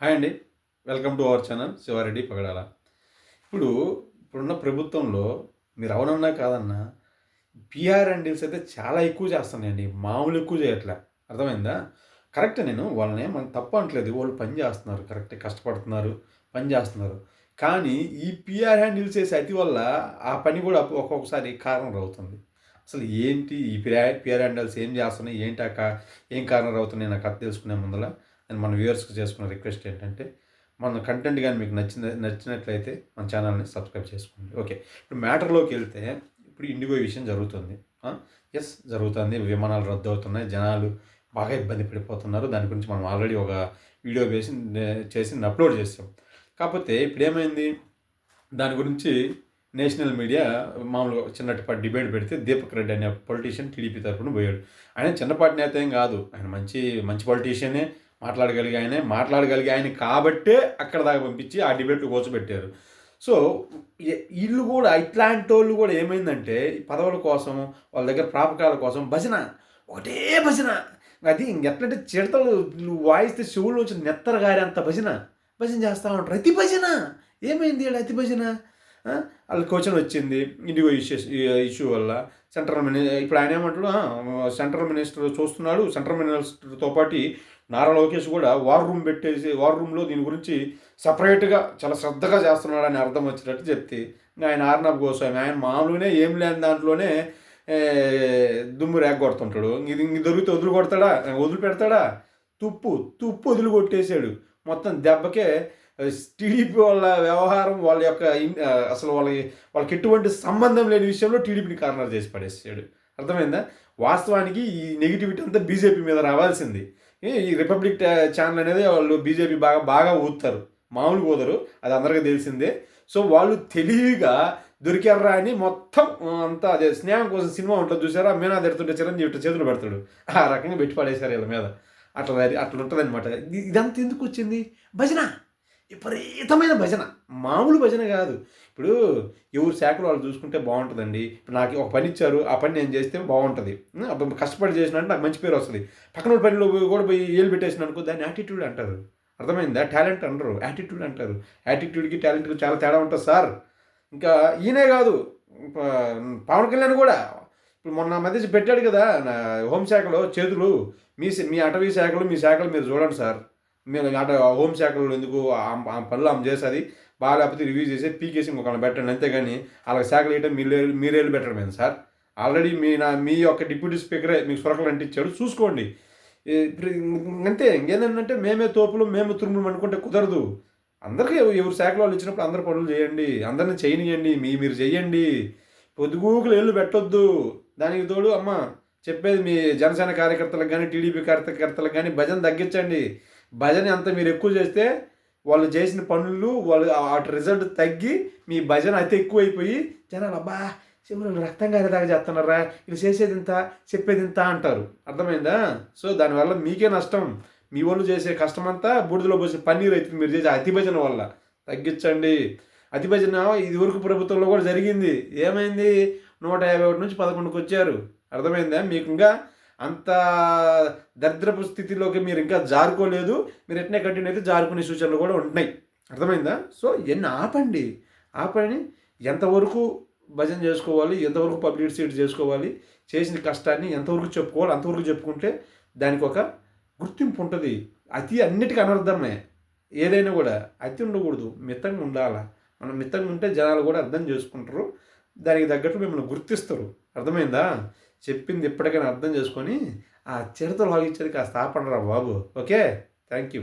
Hi అండి. Welcome to our channel Siva Reddy Pagadala ఇప్పుడు ఇప్పుడున్న ప్రభుత్వంలో మీరు అవునన్నా కాదన్నా పిఆర్ అండ్ డీల్స్ అయితే చాలా ఎక్కువ చేస్తున్నాయండి. మామూలు ఎక్కువ చేయట్లే. అర్థమైందా? కరెక్ట్ నేను. వాళ్ళని మనం తప్ప అనట్లేదు. వాళ్ళు పని చేస్తున్నారు. కరెక్ట్ కష్టపడుతున్నారు. పని చేస్తున్నారు. కానీ ఈ పిఆర్ హ్యాండిల్స్ చేసే అతి వల్ల ఆ పని కూడా ఒక్కొక్కసారి కారణం అవుతుంది అసలు ఏంటి? ఈ పిఆర్ పిఆర్ హ్యాండిల్స్ ఏం చేస్తున్నాయి? ఏంటి ఆ కా ఏం కారణం అవుతున్నాయి నాకు అది తెలుసుకునే ముందర అండ్ మన వ్యూవర్స్కి చేసుకున్న రిక్వెస్ట్ ఏంటంటే మన కంటెంట్ కానీ మీకు నచ్చిన నచ్చినట్లయితే మన ఛానల్ని సబ్స్క్రైబ్ చేసుకోండి. ఓకే. ఇప్పుడు మ్యాటర్లోకి వెళ్తే ఇప్పుడు ఇండిగో విషయం జరుగుతుంది. ఎస్ జరుగుతుంది. విమానాలు రద్దు అవుతున్నాయి జనాలు బాగా ఇబ్బంది పడిపోతున్నారు. దాని గురించి మనం ఆల్రెడీ ఒక వీడియో వేసి చేసి అప్లోడ్ చేసాం కాకపోతే ఇప్పుడు ఏమైంది? దాని గురించి నేషనల్ మీడియా మామూలుగా చిన్నటిపాటి డిబేట్ పెడితే దీపక్ రెడ్డి అనే పొలిటీషియన్ టీడీపీ తరఫున పోయాడు. ఆయన చిన్నపాటి నేత ఏం కాదు. ఆయన మంచి మంచి పొలిటీషియనే. మాట్లాడగలిగే ఆయనే మాట్లాడగలిగే ఆయన కాబట్టే అక్కడ దాకా పంపించి ఆ డిబేట్లు కూర్చోబెట్టారు. సో వీళ్ళు కూడా ఇట్లాంటి వాళ్ళు కూడా ఏమైందంటే పదవుల కోసం వాళ్ళ దగ్గర ప్రాపకాల కోసం భజన ఒకటే భజన. అది ఇంకెట్లంటే చిడతలు వాయిస్తే చెవులు వచ్చి నెత్తర అంత భజన. భజన చేస్తూ ఉంటారు. అతి భజన! ఏమైంది అతి భజన? వాళ్ళ క్వశ్చన్ వచ్చింది ఇండిగో ఇష్యూ ఇష్యూ వల్ల. సెంట్రల్ మిని ఇప్పుడు ఆయన ఏమంటాడు సెంట్రల్ మినిస్టర్ చూస్తున్నాడు సెంట్రల్ మినిస్టర్తో పాటు నారా లోకేష్ కూడా వార్ రూమ్ పెట్టేసి వార్ రూమ్లో దీని గురించి సపరేట్గా చాలా శ్రద్ధగా చేస్తున్నాడని అర్థం వచ్చినట్టు చెప్తే ఆయన ఆర్నబ్ గోస్వామి ఆయన మామూలుగానే ఏం లేని దాంట్లోనే దుమ్ము కొడుతుంటాడు ఇది ఇంక దొరికితే వదులు కొడతాడా వదిలి పెడతాడా తుప్పు తుప్పు వదిలి కొట్టేశాడు మొత్తం దెబ్బకే టీడీపీ వాళ్ళ వ్యవహారం వాళ్ళ యొక్క అసలు వాళ్ళకి వాళ్ళకి ఎటువంటి సంబంధం లేని విషయంలో టీడీపీని కార్నర్ చేసి పడేసాడు. అర్థమైందా? వాస్తవానికి ఈ నెగిటివిటీ అంతా బీజేపీ మీద రావాల్సింది. ఈ రిపబ్లిక్ ఛానల్ అనేది వాళ్ళు బీజేపీ బాగా బాగా ఊతారు మామూలు ఊదరు. అది అందరికీ తెలిసిందే. సో వాళ్ళు తెలివిగా దొరికారా అని మొత్తం అంతా అదే స్నేహం కోసం సినిమా ఉంటుంది చూసారా? మీనా తిడుతుంటే చిరంజీవి చేతులు పెడతాడు. ఆ రకంగా పెట్టి పడేశారు వీళ్ళ మీద. అట్లా అట్లా ఉంటుంది అనమాట ఇదంతా ఎందుకు వచ్చింది? భజన! విపరీతమైన భజన. మామూలు భజన కాదు. ఇప్పుడు ఎవరు శాఖలు వాళ్ళు చూసుకుంటే బాగుంటుందండి. ఇప్పుడు నాకు ఒక పని ఇచ్చారు ఆ పని నేను చేస్తే బాగుంటుంది. కష్టపడి చేసిన అంటే నాకు మంచి పేరు వస్తుంది. పక్కన పనిలో కూడా పోయి ఏళ్ళు పెట్టేసిన అనుకో దాన్ని యాటిట్యూడ్ అంటారు. అర్థమైందా? టాలెంట్ అంటారు. యాటిట్యూడ్ అంటారు యాటిట్యూడ్కి టాలెంట్కి చాలా తేడా ఉంటుంది సార్. ఇంకా ఈయనే కాదు పవన్ కళ్యాణ్ కూడా. ఇప్పుడు మొన్న మధ్య పెట్టాడు కదా హోంశాఖలో చేతులు. మీ మీ అటవీ శాఖలు మీ శాఖలు మీరు చూడండి సార్. మీరు అటు హోంశాఖలో ఎందుకు ఆ పనులు ఆమె చేసేది? బాగా లేకపోతే రివ్యూ చేసి పీకేసి ఇంకొకరిని పెట్టండి అంతేగాని అలా శాఖలు వేయడం మీరే మీరేళ్ళు పెట్టడం ఏంది సార్. ఆల్రెడీ మీ నా మీ యొక్క డిప్యూటీ స్పీకరే మీకు సురకలు అంటించాడు చూసుకోండి. అంతే ఇంకేంటంటే మేమే తోపులు మేము తురుములు అనుకుంటే కుదరదు. అందరికీ ఎవరు శాఖలో వాళ్ళు ఇచ్చినప్పుడు అందరు పనులు చేయండి అందరిని చేయనియండి మీ మీరు చెయ్యండి. పొద్దుగూకులు ఏళ్ళు పెట్టొద్దు. దానికి తోడు అమ్మ చెప్పేది మీ జనసేన కార్యకర్తలకు కానీ టీడీపీ కార్యకర్తలకు కానీ భజన తగ్గించండి. భజన ఎంత మీరు ఎక్కువ చేస్తే వాళ్ళు చేసిన పనులు వాళ్ళు వాటి రిజల్ట్ తగ్గి మీ భజన అయితే ఎక్కువైపోయి జనాలు అబ్బా చివరి రక్తం కారేదాకా చేస్తున్నారా? ఇది చేసేది ఇంత చెప్పేది ఇంత అంటారు. అర్థమైందా? సో దానివల్ల మీకే నష్టం. మీ వాళ్ళు చేసే కష్టమంతా బూడిదలో పోసే పన్నీర్ అవుతుంది మీరు చేసే అతి భజన వల్ల. తగ్గించండి. అతి భజన ఇది వరకు ప్రభుత్వంలో కూడా జరిగింది. ఏమైంది? నూట యాభై ఒకటి నుంచి పదకొండుకి వచ్చారు. అర్థమైందా? మీకు ఇంకా అంత దరిద్రపు స్థితిలోకి మీరు ఇంకా జారుకోలేదు మీరు ఎట్నే కంటిన్యూ అయితే జారుకునే సూచనలు కూడా ఉంటున్నాయి. అర్థమైందా? సో ఎన్ని ఆపండి. ఆపండి. ఎంతవరకు భజన చేసుకోవాలి ఎంతవరకు పబ్లిసిటీ చేసుకోవాలి చేసిన కష్టాన్ని ఎంతవరకు చెప్పుకోవాలి అంతవరకు చెప్పుకుంటే దానికి ఒక గుర్తింపు ఉంటుంది. అతి అన్నిటికీ అనర్థమే. ఏదైనా కూడా అతి ఉండకూడదు. మితంగా ఉండాలా? మనం మితంగా ఉంటే జనాలు కూడా అర్థం చేసుకుంటారు. దానికి తగ్గట్టు మిమ్మల్ని గుర్తిస్తారు. అర్థమైందా? చెప్పింది ఇప్పటికైనా అర్థం చేసుకొని ఆ చిరతలు లాగించేది కాస్త ఆపండి రా బాబు. ఓకే? Thank you